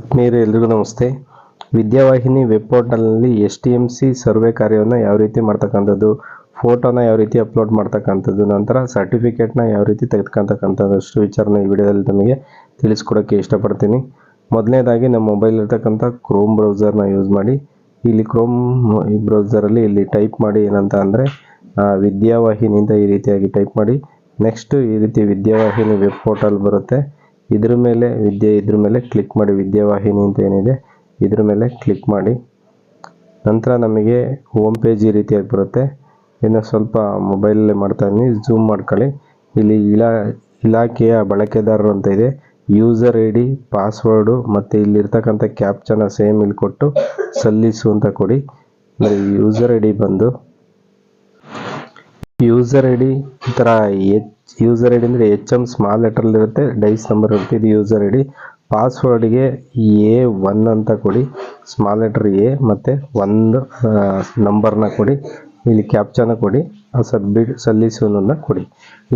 ಆತ್ಮೀಯರೇ, ಎಲ್ರಿಗೂ ನಮಸ್ತೆ. ವಿದ್ಯಾವಾಹಿನಿ ವೆಬ್ ಪೋರ್ಟಲ್ನಲ್ಲಿ S T M C survey ಕಾರ್ಯವನ್ನು ಯಾವ ರೀತಿ ಮಾಡ್ತಕ್ಕಂಥದ್ದು, ಫೋಟೋನ ಯಾವ ರೀತಿ ಅಪ್ಲೋಡ್ ಮಾಡ್ತಕ್ಕಂಥದ್ದು, ನಂತರ ಸರ್ಟಿಫಿಕೇಟ್ನ ಯಾವ ರೀತಿ ತೆಗೆದುಕೊಂತಕ್ಕಂಥದ್ದಷ್ಟು ವಿಚಾರನ ಈ ವಿಡಿಯೋದಲ್ಲಿ ನಮಗೆ ತಿಳಿಸ್ಕೊಡೋಕ್ಕೆ ಇಷ್ಟಪಡ್ತೀನಿ. ಮೊದಲನೇದಾಗಿ, ನಮ್ಮ ಮೊಬೈಲ್ ಇರ್ತಕ್ಕಂಥ ಕ್ರೋಮ್ ಬ್ರೌಸರ್ನ ಯೂಸ್ ಮಾಡಿ. ಇಲ್ಲಿ ಕ್ರೋಮ್ ಬ್ರೌಸರಲ್ಲಿ ಇಲ್ಲಿ ಟೈಪ್ ಮಾಡಿ ಏನಂತ ಅಂದರೆ ವಿದ್ಯಾವಾಹಿನಿಯಿಂದ ಈ ರೀತಿಯಾಗಿ ಟೈಪ್ ಮಾಡಿ. ನೆಕ್ಸ್ಟ್ ಈ ರೀತಿ ವಿದ್ಯಾವಾಹಿನಿ ವೆಬ್ ಪೋರ್ಟಲ್ ಬರುತ್ತೆ. ಇದ್ರ ಮೇಲೆ ವಿದ್ಯೆ, ಇದ್ರ ಮೇಲೆ ಕ್ಲಿಕ್ ಮಾಡಿ ವಿದ್ಯಾವಾಹಿನಿ ಅಂತ ಏನಿದೆ, ಇದ್ರ ಮೇಲೆ ಕ್ಲಿಕ್ ಮಾಡಿ. ನಂತರ ನಮಗೆ ಹೋಮ್ ಪೇಜ್ ಈ ರೀತಿಯಾಗಿ ಬರುತ್ತೆ. ಇನ್ನು ಸ್ವಲ್ಪ ಮೊಬೈಲಲ್ಲೇ ಮಾಡ್ತಾ ಇದ್ದೀನಿ. ಝೂಮ್ ಮಾಡ್ಕೊಳ್ಳಿ. ಇಲ್ಲಿ ಇಲಾ ಇಲಾಖೆಯ ಬಳಕೆದಾರರು ಅಂತ ಇದೆ. ಯೂಸರ್ ಐ ಡಿ ಪಾಸ್ವರ್ಡು ಮತ್ತು ಇಲ್ಲಿರ್ತಕ್ಕಂಥ ಕ್ಯಾಪ್ಚನ ಸೇಮ್ ಇಲ್ಲಿ ಕೊಟ್ಟು ಸಲ್ಲಿಸು ಅಂತ ಕೊಡಿ. ಯೂಸರ್ ಐ ಡಿ ಬಂದು ಯೂಸರ್ ಐ ಡಿ ಈ ಎಚ್ ಯೂಸರ್ ಐ ಡಿ ಅಂದರೆ ಎಚ್ ಎಂ ಸ್ಮಾಲ್ ಲೆಟ್ರಲ್ಲಿರುತ್ತೆ ಡೈಸ್ ನಂಬರ್ ಇರುತ್ತೆ, ಇದು ಯೂಸರ್ ಐ ಡಿ ಪಾಸ್ವರ್ಡ್ಗೆ ಎ ಒನ್ ಅಂತ ಕೊಡಿ ಸ್ಮಾಲ್ ಲೆಟರ್ ಎ ಮತ್ತು ಒಂದು ನಂಬರ್ನ ಕೊಡಿ, ಇಲ್ಲಿ ಕ್ಯಾಪ್ಚಾನ ಕೊಡಿ ಸಬ್ಮಿಟ್ ಸಲ್ಲಿಸುವನ್ನ ಕೊಡಿ.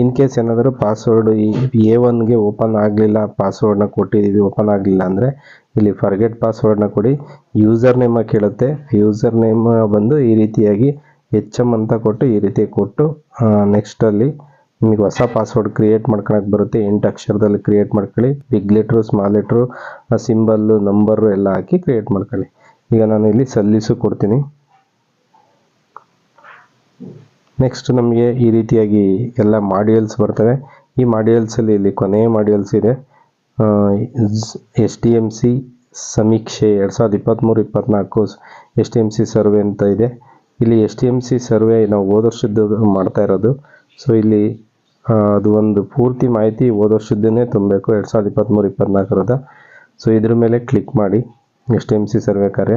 ಇನ್ ಕೇಸ್ ಏನಾದರೂ ಪಾಸ್ವರ್ಡು ಎ ಒನ್ಗೆ ಓಪನ್ ಆಗಲಿಲ್ಲ ಪಾಸ್ವರ್ಡ್ನ ಕೊಟ್ಟಿದ್ದೀವಿ ಓಪನ್ ಆಗಲಿಲ್ಲ ಅಂದರೆ, ಇಲ್ಲಿ ಫರ್ಗೆಟ್ ಪಾಸ್ವರ್ಡ್ನ ಕೊಡಿ. ಯೂಸರ್ ನೇಮ ಕೇಳುತ್ತೆ ಯೂಸರ್ ನೇಮ್ ಬಂದು ಈ ರೀತಿಯಾಗಿ ಎಚ್ ಎಂ ಅಂತ ಕೊಟ್ಟು ಈ ರೀತಿ ಕೊಟ್ಟು ನೆಕ್ಸ್ಟಲ್ಲಿ ನಿಮಗೆ ಹೊಸ ಪಾಸ್ವರ್ಡ್ ಕ್ರಿಯೇಟ್ ಮಾಡ್ಕೊಳಕ್ಕೆ ಬರುತ್ತೆ. ಎಂಟು ಅಕ್ಷರದಲ್ಲಿ ಕ್ರಿಯೇಟ್ ಮಾಡ್ಕೊಳ್ಳಿ. Big letter small letter symbol number ಎಲ್ಲ ಹಾಕಿ ಕ್ರಿಯೇಟ್ ಮಾಡ್ಕೊಳ್ಳಿ. ಈಗ ನಾನು ಇಲ್ಲಿ ಸಲ್ಲಿಸು ಕೊಡ್ತೀನಿ. ನೆಕ್ಸ್ಟ್ ನಮಗೆ ಈ ರೀತಿಯಾಗಿ ಎಲ್ಲ ಮಾಡ್ಯೂಲ್ಸ್ ಬರ್ತವೆ. ಈ ಮಾಡ್ಯೂಲ್ಸಲ್ಲಿ ಇಲ್ಲಿ ಕೊನೆಯ ಮಾಡ್ಯೂಲ್ಸ್ ಇದೆ. ಎಸ್ ಟಿ ಎಂ ಸಿ ಸಮೀಕ್ಷೆ ಎರಡು ಸಾವಿರದ ಇಪ್ಪತ್ತ್ಮೂರು ಇಪ್ಪತ್ತ್ನಾಲ್ಕು S T M C survey ಅಂತ ಇದೆ. ಇಲ್ಲಿ S T M C survey ನಾವು ಹೋದ ವರ್ಷದ್ದು ಮಾಡ್ತಾ ಇರೋದು. ಸೊ ಇಲ್ಲಿ ಅದು ಒಂದು ಪೂರ್ತಿ ಮಾಹಿತಿ ಹೋದ ವರ್ಷದ್ದನ್ನೇ ತುಂಬಬೇಕು. ಎರಡು ಸಾವಿರದ ಇಪ್ಪತ್ತ್ಮೂರು ಇಪ್ಪತ್ತ್ನಾಲ್ಕರದ ಸೊ ಇದ್ರ ಮೇಲೆ ಕ್ಲಿಕ್ ಮಾಡಿ S T M C survey ಕಾರ್ಯ.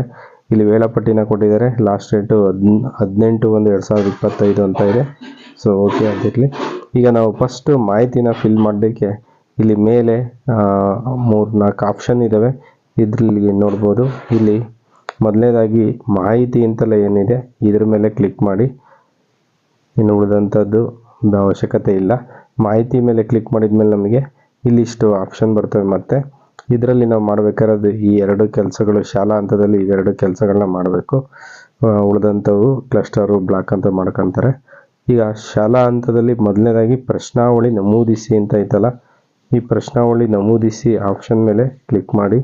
ಇಲ್ಲಿ ವೇಳಾಪಟ್ಟಿನ ಕೊಟ್ಟಿದ್ದಾರೆ. ಲಾಸ್ಟ್ ಡೇಟು ಹದ್ ಹದಿನೆಂಟು ಒಂದು ಎರಡು ಸಾವಿರದ ಇಪ್ಪತ್ತೈದು ಅಂತ ಇದೆ. ಸೊ ಓಕೆ ಅಂತಿರಲಿ ಈಗ ನಾವು ಫಸ್ಟು ಮಾಹಿತಿನ ಫಿಲ್ ಮಾಡಲಿಕ್ಕೆ ಇಲ್ಲಿ ಮೇಲೆ ಮೂರು ನಾಲ್ಕು ಆಪ್ಷನ್ ಇದ್ದಾವೆ ಇದರಲ್ಲಿ ನೋಡ್ಬೋದು. ಇಲ್ಲಿ ಮೊದಲನೇದಾಗಿ ಮಾಹಿತಿ ಅಂತಲೇ ಏನಿದೆ, ಇದ್ರ ಮೇಲೆ ಕ್ಲಿಕ್ ಮಾಡಿ. ಇನ್ನು ಉಳಿದಂಥದ್ದು ಅವಶ್ಯಕತೆ ಇಲ್ಲ. ಮಾಹಿತಿ ಮೇಲೆ ಕ್ಲಿಕ್ ಮಾಡಿದ ಮೇಲೆ ನಮಗೆ ಇಲ್ಲಿಷ್ಟು ಆಪ್ಷನ್ ಬರ್ತವೆ ಮತ್ತು. ಇದರಲ್ಲಿ ನಾವು ಮಾಡಬೇಕಾಗಿರೋದು ಈ ಎರಡು ಕೆಲಸಗಳು, ಶಾಲಾ ಹಂತದಲ್ಲಿ ಇವೆರಡು ಕೆಲಸಗಳನ್ನ ಮಾಡಬೇಕು. ಉಳಿದಂಥವು ಕ್ಲಸ್ಟರು ಬ್ಲಾಕ್ ಅಂತ ಮಾಡ್ಕೊತಾರೆ. ಈಗ ಶಾಲಾ ಹಂತದಲ್ಲಿ ಮೊದಲನೇದಾಗಿ ಪ್ರಶ್ನಾವಳಿ ನಮೂದಿಸಿ ಅಂತ ಐತಲ್ಲ, ಈ ಪ್ರಶ್ನಾವಳಿ ನಮೂದಿಸಿ ಆಪ್ಷನ್ ಮೇಲೆ ಕ್ಲಿಕ್ ಮಾಡಿ.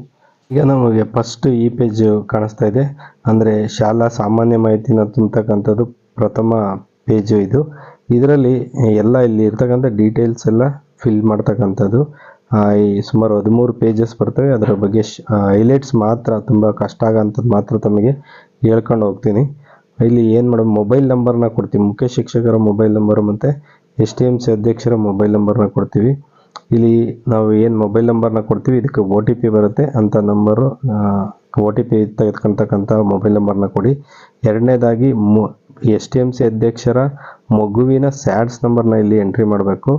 ಈಗ ನಮಗೆ ಫಸ್ಟ್ ಈ ಪೇಜ್ ಕಾಣಿಸ್ತಾ ಇದೆ. ಅಂದರೆ ಶಾಲಾ ಸಾಮಾನ್ಯ ಮಾಹಿತಿನ ತುಂಬತಕ್ಕಂಥದ್ದು ಪ್ರಥಮ ಪೇಜು ಇದು. ಇದರಲ್ಲಿ ಎಲ್ಲ ಇಲ್ಲಿ ಇರ್ತಕ್ಕಂಥ ಡೀಟೇಲ್ಸ್ ಎಲ್ಲ ಫಿಲ್ ಮಾಡ್ತಕ್ಕಂಥದ್ದು. ಈ ಸುಮಾರು ಹದಿಮೂರು ಪೇಜಸ್ ಬರ್ತವೆ. ಅದರ ಬಗ್ಗೆ ಹೈಲೈಟ್ಸ್ ಮಾತ್ರ ತುಂಬ ಕಷ್ಟ ಆಗೋಂಥದ್ದು ಮಾತ್ರ ತಮಗೆ ಹೇಳ್ಕೊಂಡು ಹೋಗ್ತೀನಿ. ಇಲ್ಲಿ ಏನು ಮಾಡೋದು? ಮೊಬೈಲ್ ನಂಬರ್ನ ಕೊಡ್ತೀವಿ. ಮುಖ್ಯ ಶಿಕ್ಷಕರ ಮೊಬೈಲ್ ನಂಬರು ಮತ್ತು ಎಸ್ ಟಿ ಎಂ ಅಧ್ಯಕ್ಷರ ಮೊಬೈಲ್ ನಂಬರ್ನ ಕೊಡ್ತೀವಿ. ಇಲ್ಲಿ ನಾವು ಏನು ಮೊಬೈಲ್ ನಂಬರ್ನ ಕೊಡ್ತೀವಿ, ಇದಕ್ಕೆ ಒ ಟಿ ಪಿ ಬರುತ್ತೆ ಅಂಥ ನಂಬರು ಒ ಟಿ ಪಿ ತೆಗೆದುಕೊಂತಕ್ಕಂಥ ಮೊಬೈಲ್ ನಂಬರ್ನ ಕೊಡಿ. ಎರಡನೇದಾಗಿ ಮು ಎಸ್ ಟಿ ಎಂ ಸಿ ಅಧ್ಯಕ್ಷರ ಮಗುವಿನ ಸ್ಯಾಡ್ಸ್ ನಂಬರ್ನ ಇಲ್ಲಿ ಎಂಟ್ರಿ ಮಾಡಬೇಕು.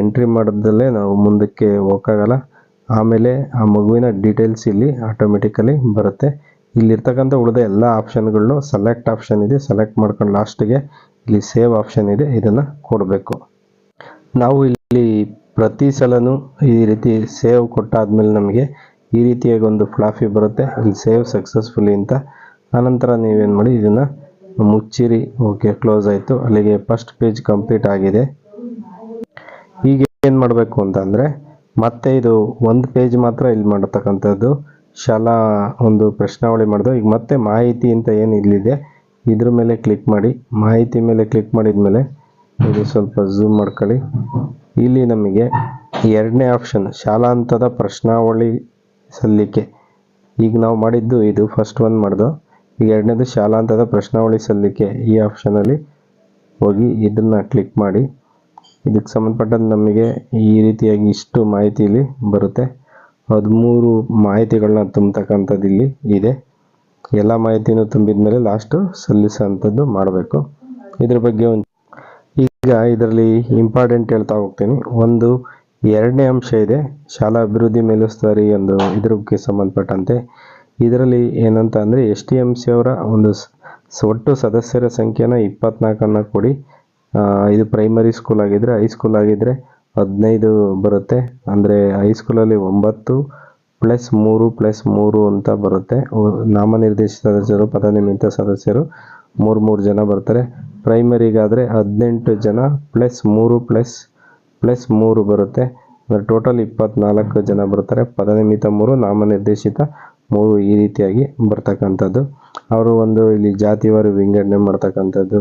ಎಂಟ್ರಿ ಮಾಡಿದಲ್ಲೇ ನಾವು ಮುಂದಕ್ಕೆ ಹೋಗೋಕ್ಕಾಗಲ್ಲ. ಆಮೇಲೆ ಆ ಮಗುವಿನ ಡೀಟೇಲ್ಸ್ ಇಲ್ಲಿ ಆಟೋಮೆಟಿಕಲಿ ಬರುತ್ತೆ. ಇಲ್ಲಿರ್ತಕ್ಕಂಥ ಉಳಿದ ಎಲ್ಲ ಆಪ್ಷನ್ಗಳನ್ನು ಸೆಲೆಕ್ಟ್ ಆಪ್ಷನ್ ಇದೆ ಸೆಲೆಕ್ಟ್ ಮಾಡ್ಕೊಂಡು ಲಾಸ್ಟಿಗೆ ಇಲ್ಲಿ ಸೇವ್ ಆಪ್ಷನ್ ಇದೆ, ಇದನ್ನು ಕೊಡಬೇಕು. ನಾವು ಇಲ್ಲಿ ಪ್ರತಿ ಸಲನೂ ಈ ರೀತಿ ಸೇವ್ ಕೊಟ್ಟಾದ್ಮೇಲೆ ನಮಗೆ ಈ ರೀತಿಯಾಗಿ ಒಂದು ಫ್ಲಾಫಿ ಬರುತ್ತೆ. ಅಲ್ಲಿ ಸೇವ್ ಸಕ್ಸಸ್ಫುಲಿ ಅಂತ. ಆನಂತರ ನೀವೇನು ಮಾಡಿ, ಇದನ್ನು ಮುಚ್ಚಿರಿ. ಓಕೆ, ಕ್ಲೋಸ್ ಆಯಿತು. ಅಲ್ಲಿಗೆ ಫಸ್ಟ್ ಪೇಜ್ ಕಂಪ್ಲೀಟ್ ಆಗಿದೆ. ಈಗ ಏನು ಮಾಡಬೇಕು ಅಂತಂದರೆ, ಮತ್ತೆ ಇದು ಒಂದು ಪೇಜ್ ಮಾತ್ರ ಇಲ್ಲಿ ಮಾಡತಕ್ಕಂಥದ್ದು. ಶಾಲಾ ಒಂದು ಪ್ರಶ್ನಾವಳಿ ಮಾಡಿದ್ರು ಈಗ ಮತ್ತೆ ಮಾಹಿತಿ ಅಂತ ಏನು ಇಲ್ಲಿದೆ, ಇದ್ರ ಮೇಲೆ ಕ್ಲಿಕ್ ಮಾಡಿ. ಮಾಹಿತಿ ಮೇಲೆ ಕ್ಲಿಕ್ ಮಾಡಿದ ಮೇಲೆ ಇದು ಸ್ವಲ್ಪ ಝೂಮ್ ಮಾಡ್ಕೊಳ್ಳಿ. ಇಲ್ಲಿ ನಮಗೆ ಎರಡನೇ ಆಪ್ಷನ್ ಶಾಲಾ ಹಂತದ ಪ್ರಶ್ನಾವಳಿ ಸಲ್ಲಿಕೆ. ಈಗ ನಾವು ಮಾಡಿದ್ದು ಇದು ಫಸ್ಟ್ ಒಂದು ಮಾಡ್ದು. ಈಗ ಎರಡನೇದು ಶಾಲಾ ಹಂತದ ಪ್ರಶ್ನಾವಳಿ ಸಲ್ಲಿಕೆ. ಈ ಆಪ್ಷನಲ್ಲಿ ಹೋಗಿ ಇದನ್ನು ಕ್ಲಿಕ್ ಮಾಡಿ. ಇದಕ್ಕೆ ಸಂಬಂಧಪಟ್ಟಂತೆ ನಮಗೆ ಈ ರೀತಿಯಾಗಿ ಇಷ್ಟು ಮಾಹಿತಿ ಇಲ್ಲಿ ಬರುತ್ತೆ. ಹದಿಮೂರು ಮಾಹಿತಿಗಳನ್ನ ತುಂಬತಕ್ಕಂಥದ್ದು ಇಲ್ಲಿ ಇದೆ. ಎಲ್ಲ ಮಾಹಿತಿನೂ ತುಂಬಿದ ಮೇಲೆ ಲಾಸ್ಟು ಸಲ್ಲಿಸೋಂಥದ್ದು ಮಾಡಬೇಕು. ಇದ್ರ ಬಗ್ಗೆ ಒಂದು ಈಗ ಇದರಲ್ಲಿ ಇಂಪಾರ್ಟೆಂಟ್ ಹೇಳ್ತಾ ಹೋಗ್ತೀನಿ. ಒಂದು, ಎರಡನೇ ಅಂಶ ಇದೆ, ಶಾಲಾ ಅಭಿವೃದ್ಧಿ ಮೇಲುಸ್ತುವಾರಿ ಒಂದು ಇದಕ್ಕೆ ಸಂಬಂಧಪಟ್ಟಂತೆ. ಇದರಲ್ಲಿ ಏನಂತ ಅಂದರೆ ಎಸ್ ಟಿ ಎಂ ಸಿ ಅವರ ಒಂದು ಒಟ್ಟು ಸದಸ್ಯರ ಸಂಖ್ಯೆನ ಇಪ್ಪತ್ನಾಲ್ಕನ್ನು ಕೊಡಿ ಇದು ಪ್ರೈಮರಿ ಸ್ಕೂಲ್ ಆಗಿದ್ದರೆ ಹೈಸ್ಕೂಲ್ ಆಗಿದ್ದರೆ ಹದಿನೈದು ಬರುತ್ತೆ. ಅಂದರೆ ಹೈಸ್ಕೂಲಲ್ಲಿ ಒಂಬತ್ತು ಪ್ಲಸ್ ಮೂರು ಪ್ಲಸ್ ಮೂರು ಅಂತ ಬರುತ್ತೆ. ನಾಮನಿರ್ದೇಶಿತ ಸದಸ್ಯರು ಪದನಿಮಿತ್ತ ಸದಸ್ಯರು ಮೂರು ಮೂರು ಜನ ಬರ್ತಾರೆ. ಪ್ರೈಮರಿಗಾದರೆ ಹದಿನೆಂಟು ಜನ ಪ್ಲಸ್ ಮೂರು ಪ್ಲಸ್ ಪ್ಲಸ್ ಮೂರು ಬರುತ್ತೆ. ಅಂದರೆ ಟೋಟಲ್ ಇಪ್ಪತ್ನಾಲ್ಕು ಜನ ಬರ್ತಾರೆ. ಪದನಿಮಿತ ಮೂರು, ನಾಮನಿರ್ದೇಶಿತ ಮೂರು ಈ ರೀತಿಯಾಗಿ ಬರ್ತಕ್ಕಂಥದ್ದು. ಅವರು ಒಂದು ಇಲ್ಲಿ ಜಾತಿವಾರು ವಿಂಗಡಣೆ ಮಾಡ್ತಕ್ಕಂಥದ್ದು.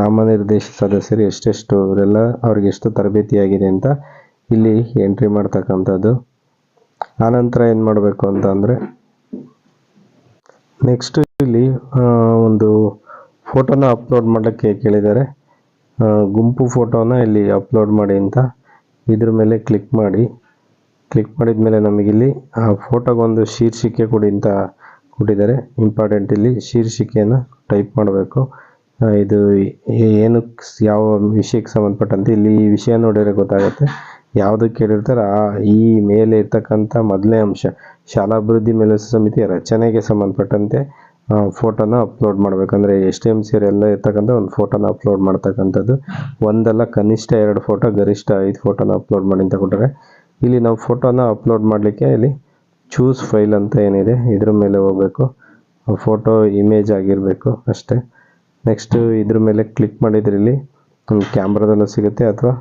ನಾಮನಿರ್ದೇಶಿತ ಸದಸ್ಯರು ಎಷ್ಟೆಷ್ಟು, ಅವರೆಲ್ಲ ಅವ್ರಿಗೆ ಎಷ್ಟು ತರಬೇತಿಯಾಗಿದೆ ಅಂತ ಇಲ್ಲಿ ಎಂಟ್ರಿ ಮಾಡ್ತಕ್ಕಂಥದ್ದು. ಆನಂತರ ಏನು ಮಾಡಬೇಕು ಅಂತ ಅಂದರೆ ನೆಕ್ಸ್ಟ್ ಇಲ್ಲಿ ಒಂದು ಫೋಟೋನ ಅಪ್ಲೋಡ್ ಮಾಡೋಕ್ಕೆ ಕೇಳಿದ್ದಾರೆ. ಗುಂಪು ಫೋಟೋನ ಇಲ್ಲಿ ಅಪ್ಲೋಡ್ ಮಾಡಿ ಅಂತ ಇದ್ರ ಮೇಲೆ ಕ್ಲಿಕ್ ಮಾಡಿ. ಕ್ಲಿಕ್ ಮಾಡಿದ ಮೇಲೆ ನಮಗಿಲ್ಲಿ, ಆ, ಫೋಟೋಗೊಂದು ಶೀರ್ಷಿಕೆ ಕೊಡಿ ಅಂತ ಕೊಟ್ಟಿದ್ದಾರೆ. ಇಂಪಾರ್ಟೆಂಟ್ ಇಲ್ಲಿ ಶೀರ್ಷಿಕೆಯನ್ನು ಟೈಪ್ ಮಾಡಬೇಕು. ಇದು ಏನು ಯಾವ ವಿಷಯಕ್ಕೆ ಸಂಬಂಧಪಟ್ಟಂತೆ ಇಲ್ಲಿ ಈ ವಿಷಯ ನೋಡಿದರೆ ಗೊತ್ತಾಗುತ್ತೆ. ಯಾವುದಕ್ಕೆ ಕೇಳಿರ್ತಾರೆ ಆ, ಈ ಮೇಲೆ ಇರ್ತಕ್ಕಂಥ ಮೊದಲನೇ ಅಂಶ, ಶಾಲಾಭಿವೃದ್ಧಿ ಮೇಲೆ ಸಮಿತಿಯ ರಚನೆಗೆ ಸಂಬಂಧಪಟ್ಟಂತೆ ಫೋಟೋನ ಅಪ್ಲೋಡ್ ಮಾಡಬೇಕಂದ್ರೆ ಎಸ್ ಟಿ ಎಂ ಸಿ ಎಲ್ಲ ಇರ್ತಕ್ಕಂಥ ಒಂದು ಫೋಟೋನ ಅಪ್ಲೋಡ್ ಮಾಡ್ತಕ್ಕಂಥದ್ದು. ಒಂದಲ್ಲ ಕನಿಷ್ಠ ಎರಡು ಫೋಟೋ ಗರಿಷ್ಠ ಐದು ಫೋಟೋನ ಅಪ್ಲೋಡ್ ಮಾಡಿ ಅಂತ ಕೊಟ್ಟರೆ. ಇಲ್ಲಿ ನಾವು ಫೋಟೋನ ಅಪ್ಲೋಡ್ ಮಾಡಲಿಕ್ಕೆ ಇಲ್ಲಿ ಚೂಸ್ ಫೈಲ್ ಅಂತ ಏನಿದೆ, ಇದ್ರ ಮೇಲೆ ಹೋಗಬೇಕು. ಫೋಟೋ ಇಮೇಜ್ ಆಗಿರಬೇಕು ಅಷ್ಟೇ. ನೆಕ್ಸ್ಟ್ ಇದ್ರ ಮೇಲೆ ಕ್ಲಿಕ್ ಮಾಡಿದ್ರೆ ಇಲ್ಲಿ ಒಂದು ಕ್ಯಾಮ್ರಾದಲ್ಲೂ ಸಿಗುತ್ತೆ ಅಥವಾ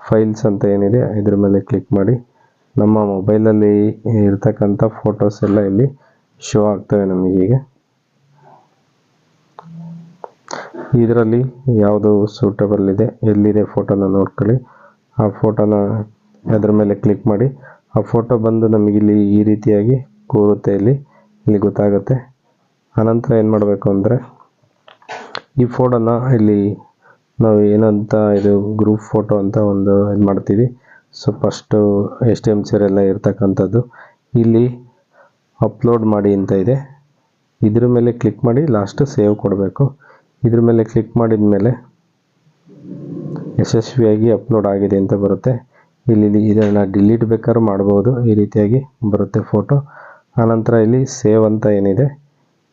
ಫೈಲ್ಸ್ ಅಂತ ಏನಿದೆ, ಇದ್ರ ಮೇಲೆ ಕ್ಲಿಕ್ ಮಾಡಿ. ನಮ್ಮ ಮೊಬೈಲಲ್ಲಿ ಇರ್ತಕ್ಕಂಥ ಫೋಟೋಸ್ ಎಲ್ಲ ಇಲ್ಲಿ ಶೋ ಆಗ್ತವೆ ನಮಗೀಗ ಇದರಲ್ಲಿ ಯಾವುದು ಸೂಟಬಲ್ ಇದೆ. ಎಲ್ಲಿದೆ ಫೋಟೋನ ನೋಡ್ಕೊಳ್ಳಿ. ಆ ಫೋಟೋನ ಅದ್ರ ಮೇಲೆ ಕ್ಲಿಕ್ ಮಾಡಿ. ಆ ಫೋಟೋ ಬಂದು ನಮಗಿಲ್ಲಿ ಈ ರೀತಿಯಾಗಿ ಕೂರುತ್ತೆ ಇಲ್ಲಿ. ಇಲ್ಲಿ ಗೊತ್ತಾಗುತ್ತೆ. ಆನಂತರ ಏನು ಮಾಡಬೇಕು ಅಂದರೆ, ಈ ಫೋಟೋನ ಇಲ್ಲಿ ನಾವು ಏನಂತ ಇದು ಗ್ರೂಪ್ ಫೋಟೋ ಅಂತ ಒಂದು ಇದು ಮಾಡ್ತೀವಿ. So first S T M ಸಿರೆಲ್ಲ ಇರ್ತಕ್ಕಂಥದ್ದು. ಇಲ್ಲಿ ಅಪ್ಲೋಡ್ ಮಾಡಿ ಅಂತ ಇದೆ. ಇದ್ರ ಮೇಲೆ ಕ್ಲಿಕ್ ಮಾಡಿ ಲಾಸ್ಟ್ ಸೇವ್ ಕೊಡಬೇಕು. ಇದ್ರ ಮೇಲೆ ಕ್ಲಿಕ್ ಮಾಡಿದ ಮೇಲೆ ಯಶಸ್ವಿಯಾಗಿ ಅಪ್ಲೋಡ್ ಆಗಿದೆ ಅಂತ ಬರುತ್ತೆ. ಇಲ್ಲಿ ಇದನ್ನು ಡಿಲೀಟ್ ಬೇಕಾದ್ರೂ ಮಾಡ್ಬೋದು. ಈ ರೀತಿಯಾಗಿ ಬರುತ್ತೆ ಫೋಟೋ ಆನಂತರ ಇಲ್ಲಿ ಸೇವ್ ಅಂತ ಏನಿದೆ?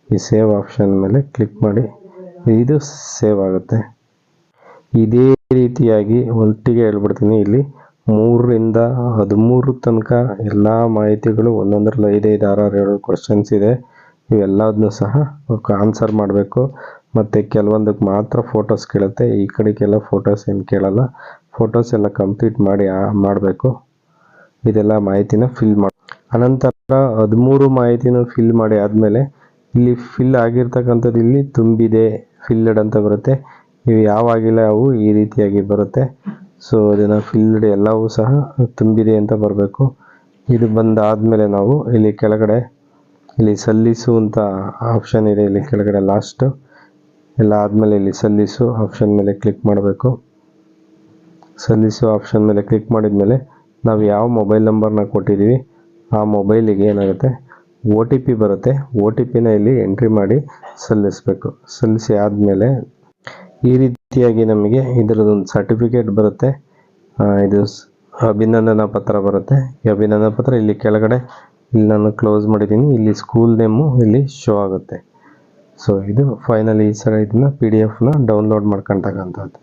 ಈ ಸೇವ್ ಆಪ್ಷನ್ ಮೇಲೆ ಕ್ಲಿಕ್ ಮಾಡಿ ಇದು ಸೇವ್ ಆಗುತ್ತೆ. ಇದೇ ರೀತಿಯಾಗಿ ಒಟ್ಟಿಗೆ ಹೇಳ್ಬಿಡ್ತೀನಿ ಇಲ್ಲಿ. ಮೂರರಿಂದ ಹದಿಮೂರು ತನಕ ಎಲ್ಲ ಮಾಹಿತಿಗಳು ಒಂದೊಂದರಲ್ಲಿ ಐದೈದು ಆರಾರು ಏಳು ಕ್ವಶನ್ಸ್ ಇದೆ. ಇವೆಲ್ಲದನ್ನೂ ಸಹ ಆನ್ಸರ್ ಮಾಡಬೇಕು. ಮತ್ತು ಕೆಲವೊಂದಕ್ಕೆ ಮಾತ್ರ ಫೋಟೋಸ್ ಕೇಳುತ್ತೆ. ಈ ಕಡೆಗೆಲ್ಲ ಫೋಟೋಸ್ ಏನು ಕೇಳಲ್ಲ. ಫೋಟೋಸ್ ಎಲ್ಲ ಕಂಪ್ಲೀಟ್ ಮಾಡಿ ಮಾಡಬೇಕು. ಇದೆಲ್ಲ ಮಾಹಿತಿನ ಫಿಲ್ ಮಾಡಿ, ಅನಂತರ ಹದಿಮೂರು ಮಾಹಿತಿನ ಫಿಲ್ ಮಾಡಿ ಆದಮೇಲೆ ಇಲ್ಲಿ ಫಿಲ್ ಆಗಿರ್ತಕ್ಕಂಥದ್ದು ಇಲ್ಲಿ ತುಂಬಿದೆ ಫಿಲ್ಡ್ ಅಂತ ಬರುತ್ತೆ. ಇವು ಯಾವಾಗಿಲ್ಲ ಅವು ಈ ರೀತಿಯಾಗಿ ಬರುತ್ತೆ. ಸೊ ಅದನ್ನು ಫಿಲ್ಡ್ ಎಲ್ಲವೂ ಸಹ ತುಂಬಿದೆ ಅಂತ ಬರಬೇಕು. ಇದು ಬಂದಾದಮೇಲೆ ನಾವು ಇಲ್ಲಿ ಕೆಳಗಡೆ ಇಲ್ಲಿ ಸಲ್ಲಿಸು ಅಂತ ಆಪ್ಷನ್ ಇದೆ ಇಲ್ಲಿ ಕೆಳಗಡೆ ಲಾಸ್ಟ್ ಎಲ್ಲ ಆದಮೇಲೆ ಇಲ್ಲಿ ಸಲ್ಲಿಸು ಆಪ್ಷನ್ ಮೇಲೆ ಕ್ಲಿಕ್ ಮಾಡಬೇಕು. ಸಲ್ಲಿಸು ಆಪ್ಷನ್ ಮೇಲೆ ಕ್ಲಿಕ್ ಮಾಡಿದ ಮೇಲೆ ನಾವು ಯಾವ ಮೊಬೈಲ್ ನಂಬರ್ನ ಕೊಟ್ಟಿದ್ದೀವಿ, ಆ ಮೊಬೈಲಿಗೆ ಏನಾಗುತ್ತೆ? ಒ ಟಿ ಪಿ ಬರುತ್ತೆ. ಒ ಟಿ ಪಿನ ಇಲ್ಲಿ ಎಂಟ್ರಿ ಮಾಡಿ ಸಲ್ಲಿಸಬೇಕು. ಸಲ್ಲಿಸಿ ಆದಮೇಲೆ ಈ ರೀತಿಯಾಗಿ ನಮಗೆ ಇದರದೊಂದು ಸರ್ಟಿಫಿಕೇಟ್ ಬರುತ್ತೆ. ಇದು ಅಭಿನಂದನಾ ಪತ್ರ ಬರುತ್ತೆ. ಈ ಅಭಿನಂದನಾ ಪತ್ರ ಇಲ್ಲಿ ಕೆಳಗಡೆ ಇಲ್ಲಿ ನಾನು ಕ್ಲೋಸ್ ಮಾಡಿದ್ದೀನಿ. ಇಲ್ಲಿ ಸ್ಕೂಲ್ ನೇಮು ಇಲ್ಲಿ ಶೋ ಆಗುತ್ತೆ. ಸೊ ಇದು ಫೈನಲ್ ಈ ಸಲ ಇದನ್ನ ಪಿ ಡಿ ಎಫ್ನ ಡೌನ್ಲೋಡ್ ಮಾಡ್ಕೊಂತಕ್ಕಂಥದ್ದು